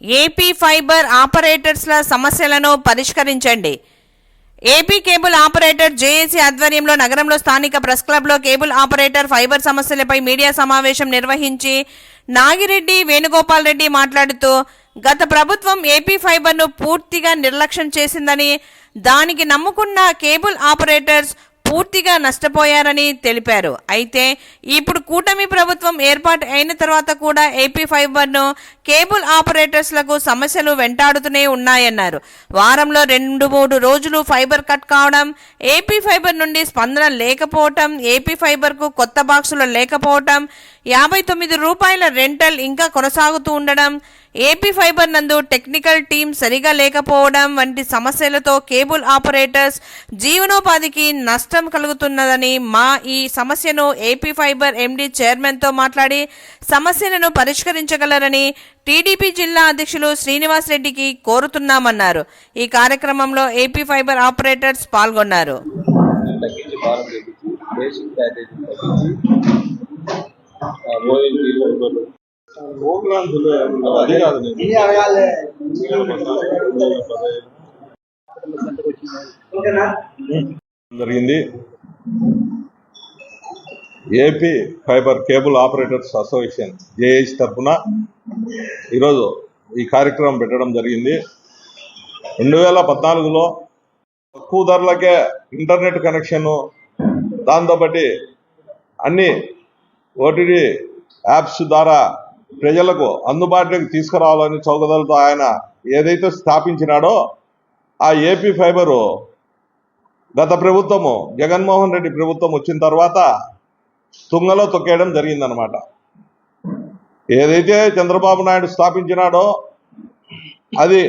AP fibre ఆపరేటర్స్ల సమస్యలను పరిష్కరించండి. AP cable operator JAC ఆధ్వర్యంలో నగరంలో స్థానిక ప్రెస్ క్లబ్లో కేబుల్ ఆపరేటర్ ఫైబర్ సమస్యలపై మీడియా సమావేశం నిర్వహించి నాగిరెడ్డి వేణుగోపాల్ రెడ్డి మాట్లాడుతూ గత ప్రభుత్వం ఏపీ ఫైబర్ను పూర్తిగా నిర్లక్ష్యం చేసిందని దానికి నమ్ముకున్న కేబుల్ ఆపరేటర్స్ పూర్తిగా నష్టపోయారని తెలిపారు. అయితే ఇప్పుడు కూటమి ప్రభుత్వం ఏర్పాటు అయిన తర్వాత కూడా ఏపీ ఫైబర్ను కేబుల్ ఆపరేటర్స్లకు సమస్యలు వెంటాడుతూనే ఉన్నాయన్నారు. వారంలో రెండు మూడు రోజులు ఫైబర్ కట్ కావడం ఏపీ ఫైబర్ నుండి స్పందన లేకపోవటం ఏపీ ఫైబర్కు కొత్త బాక్సులు లేకపోవటం యాభై తొమ్మిది రూపాయల రెంటల్ ఇంకా కొనసాగుతూ ఉండడం ఏపీ ఫైబర్ నందు టెక్నికల్ టీం సరిగా లేకపోవడం వంటి సమస్యలతో కేబుల్ ఆపరేటర్స్ జీవనోపాధికి నష్టం కలుగుతున్నదని మా ఈ సమస్యను ఏపీ ఫైబర్ ఎండీ చైర్మన్తో మాట్లాడి సమస్యలను పరిష్కరించగలరని టీడీపీ జిల్లా అధ్యక్షులు శ్రీనివాస్ రెడ్డికి కోరుతున్నామన్నారు. ఈ కార్యక్రమంలో ఏపీ ఫైబర్ ఆపరేటర్స్ పాల్గొన్నారు. అది కాదు జరిగింది. AP fibre cable operators association JAC తరఫున ఈరోజు ఈ కార్యక్రమం పెట్టడం జరిగింది. రెండు వేల పద్నాలుగులో తక్కువ ధరలకే ఇంటర్నెట్ కనెక్షన్ దాంతోపాటి అన్ని ఓటీటీ యాప్స్ ద్వారా ప్రజలకు అందుబాటులోకి తీసుకురావాలని చౌకదలతో ఆయన ఏదైతే స్థాపించినాడో ఆ ఏపీ ఫైబరు గత ప్రభుత్వము జగన్మోహన్ రెడ్డి ప్రభుత్వం వచ్చిన తర్వాత తుంగలో తొక్కేయడం జరిగిందనమాట ఏదైతే చంద్రబాబు నాయుడు స్థాపించినాడో అది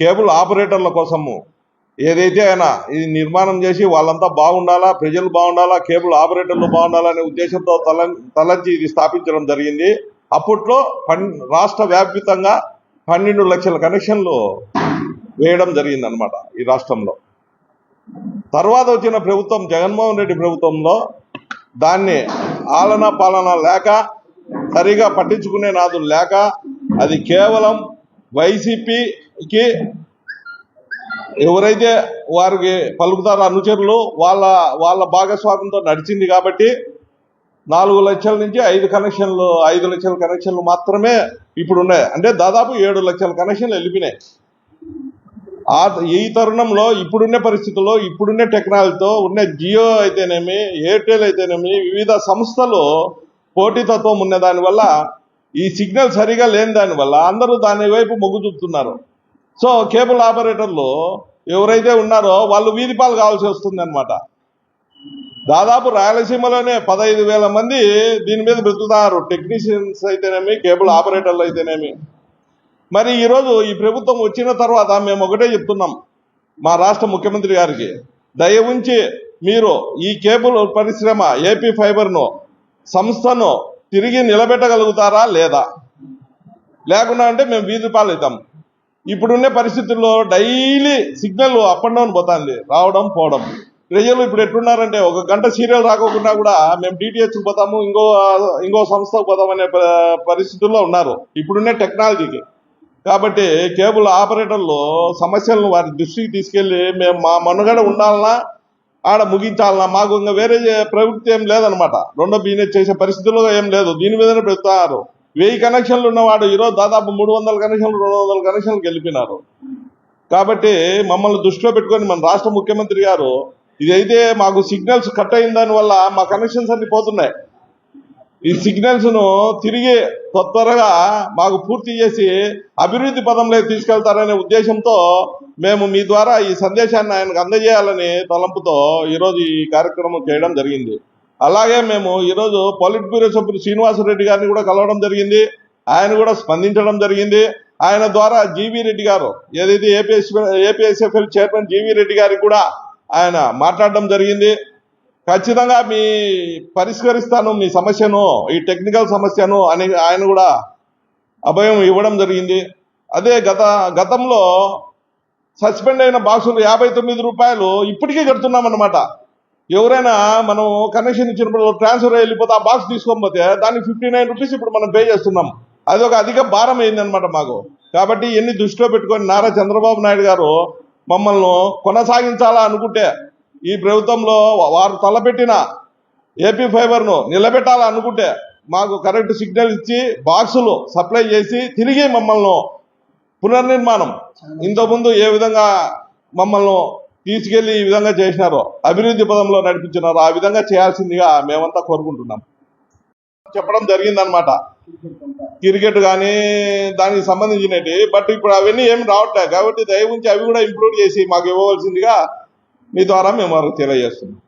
కేబుల్ ఆపరేటర్ల కోసము ఏదైతే ఆయన ఇది నిర్మాణం చేసి వాళ్ళంతా బాగుండాలా ప్రజలు బాగుండాలా కేబుల్ ఆపరేటర్లు బాగుండాలనే ఉద్దేశంతో తల తలంచి ఇది స్థాపించడం జరిగింది. అప్పట్లో పన్ రాష్ట్ర వ్యాప్తంగా పన్నెండు లక్షల కనెక్షన్లు వేయడం జరిగిందనమాట ఈ రాష్ట్రంలో. తర్వాత వచ్చిన ప్రభుత్వం జగన్మోహన్ రెడ్డి ప్రభుత్వంలో దాన్ని ఆలన పాలన లేక సరిగా పట్టించుకునే నాదులు లేక అది కేవలం వైసీపీకి ఎవరైతే వారికి పలుకుతారో అనుచరులు వాళ్ళ వాళ్ళ భాగస్వామ్యంతో నడిచింది కాబట్టి నాలుగు లక్షల నుంచి ఐదు కనెక్షన్లు ఐదు లక్షల కనెక్షన్లు మాత్రమే ఇప్పుడు ఉన్నాయి అంటే దాదాపు ఏడు లక్షల కనెక్షన్లు వెళ్ళిపోయినాయి. ఆ ఈ తరుణంలో ఇప్పుడున్న పరిస్థితుల్లో ఇప్పుడున్న టెక్నాలజీతో ఉన్న జియో అయితేనేమి ఎయిర్టెల్ అయితేనేమి వివిధ సంస్థలు పోటీతత్వం ఉన్న దానివల్ల ఈ సిగ్నల్ సరిగా లేని దానివల్ల అందరూ దాని వైపు మొగ్గు చూపుతున్నారు. సో కేబుల్ ఆపరేటర్లు ఎవరైతే ఉన్నారో వాళ్ళు వీధిపాలు కావాల్సి వస్తుంది అనమాట దాదాపు రాయలసీమలోనే పదహైదు వేల మంది దీని మీద బ్రతుకుతారు. టెక్నీషియన్స్ అయితేనేమి కేబుల్ ఆపరేటర్లు అయితేనేమి. మరి ఈరోజు ఈ ప్రభుత్వం వచ్చిన తర్వాత మేము ఒకటే చెప్తున్నాం మా రాష్ట్ర ముఖ్యమంత్రి గారికి. దయ ఉంచి మీరు ఈ కేబుల్ పరిశ్రమ ఏపీ ఫైబర్ను సంస్థను తిరిగి నిలబెట్టగలుగుతారా లేదా? లేకుండా అంటే మేము వీధి పాలవుతాం. ఇప్పుడున్న పరిస్థితుల్లో daily signal up and down పోతుంది. రావడం పోవడం. ప్రజలు ఇప్పుడు ఎట్లున్నారంటే ఒక గంట సీరియల్ రాకోకుండా కూడా మేము డిటిహెచ్ పోతాము ఇంకో ఇంకో సంస్థకు పోతామనే పరిస్థితుల్లో ఉన్నారు. ఇప్పుడున్న టెక్నాలజీకి. కాబట్టి కేబుల్ ఆపరేటర్లు సమస్యలను వారి దృష్టికి తీసుకెళ్ళి మేము మా మనుగడ ఉండాలన్నా ఆడ ముగించాలన్నా మాకు ఇంకా వేరే ప్రవృత్తి ఏం లేదనమాట రెండో బిజినెస్ చేసే పరిస్థితుల్లో ఏం లేదు. దీని మీదనే పెడతారు. వెయ్యి కనెక్షన్లు ఉన్నవాడు ఈరోజు దాదాపు మూడు వందల కనెక్షన్లు రెండు వందల కనెక్షన్లు గెలిపినారు కాబట్టి మమ్మల్ని దృష్టిలో పెట్టుకొని మన రాష్ట్ర ముఖ్యమంత్రి గారు ఇదైతే మాకు సిగ్నల్స్ కట్ అయిన దానివల్ల మా కనెక్షన్స్ అన్ని పోతున్నాయి. ఈ సిగ్నల్స్ను తిరిగి త్వరగా మాకు పూర్తి చేసి అభివృద్ధి పదంలో తీసుకెళ్తారనే ఉద్దేశంతో మేము మీ ద్వారా ఈ సందేశాన్ని ఆయనకు అందజేయాలని తలంపుతో ఈరోజు ఈ కార్యక్రమం చేయడం జరిగింది. అలాగే మేము ఈరోజు పొలిట్ బ్యూరో సభ్యులు శ్రీనివాసరెడ్డి గారిని కూడా కలవడం జరిగింది. ఆయన కూడా స్పందించడం జరిగింది. ఆయన ద్వారా జీవీ రెడ్డి గారు ఏదైతే APS APSFL chairman GV Reddy గారికి కూడా ఆయన మాట్లాడడం జరిగింది. ఖచ్చితంగా మీ పరిష్కరిస్తాను మీ సమస్యను ఈ టెక్నికల్ సమస్యను అని ఆయన కూడా అభయం ఇవ్వడం జరిగింది. అదే గత గతంలో సస్పెండ్ అయిన బాక్సులు యాభై తొమ్మిది రూపాయలు ఇప్పటికీ కడుతున్నామన్నమాట. ఎవరైనా మనం కనెక్షన్ ఇచ్చినప్పుడు ట్రాన్స్ఫర్ వెళ్ళిపోతే ఆ బాక్స్ తీసుకోకపోతే దానికి ఫిఫ్టీ నైన్ రూపీస్ ఇప్పుడు మనం పే చేస్తున్నాం. అది ఒక అధిక భారం అయిందనమాట మాకు. కాబట్టి ఇవన్నీ దృష్టిలో పెట్టుకొని నారా చంద్రబాబు నాయుడు గారు మమ్మల్ని కొనసాగించాలా అనుకుంటే ఈ ప్రభుత్వంలో వారు తలపెట్టిన ఏపీ ఫైబర్ను నిలబెట్టాలా అనుకుంటే మాకు కరెక్ట్ సిగ్నల్ ఇచ్చి బాక్సులు సప్లై చేసి తిరిగి మమ్మల్ని పునర్నిర్మాణం. ఇంతకుముందు ఏ విధంగా మమ్మల్ని తీసుకెళ్ళి ఈ విధంగా చేసినారో అభివృద్ధి పదంలో నడిపించినారో ఆ విధంగా చేయాల్సిందిగా మేమంతా కోరుకుంటున్నాం. చెప్పడం జరిగిందనమాట క్రికెట్ కానీ దానికి సంబంధించినవి. బట్ ఇప్పుడు అవన్నీ ఏమి రావట్లేదు. కాబట్టి దయ ఉంచి అవి కూడా ఇంప్రూవ్ చేసి మాకు ఇవ్వవలసిందిగా మీ ద్వారా మేము వారికి తెలియజేస్తున్నాం.